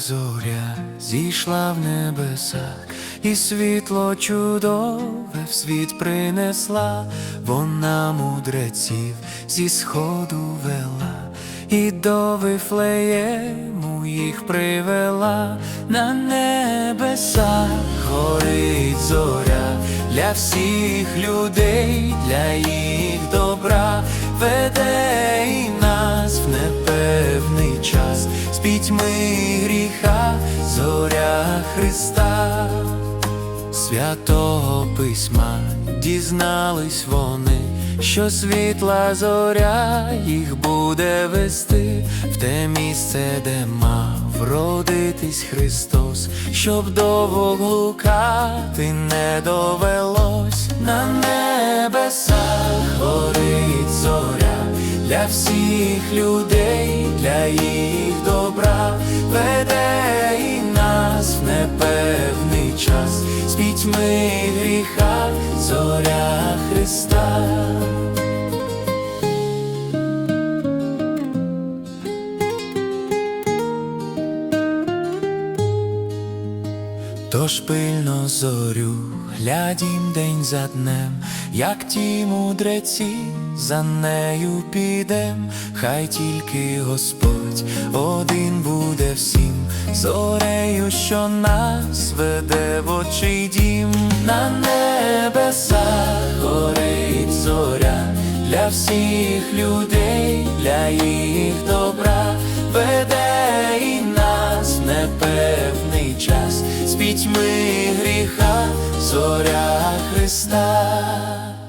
зоря зійшла в небеса, і світло чудове в світ принесла, вона мудреців зі сходу вела, і до Вифлеєму їх привела на небеса, горить зоря для всіх людей, для їх добра. веде пітьми гріха, зоря Христа, святого письма дізнались вони, що світла зоря їх буде вести в те місце, де мав родитись Христос, щоб довго глукати не довелось на небесах горить зоря для всіх людей, для їх добра веде і нас в непевний час, з пітьми гріха, зоря Христа. Тож пильно зорю, глядім день за днем, як ті мудреці за нею підем, хай тільки Господь один буде всім, зорею, що нас веде в очий дім, на небесах горить зоря для всіх людей, для їх добра. Веде пітьми гріха, зоря Христа.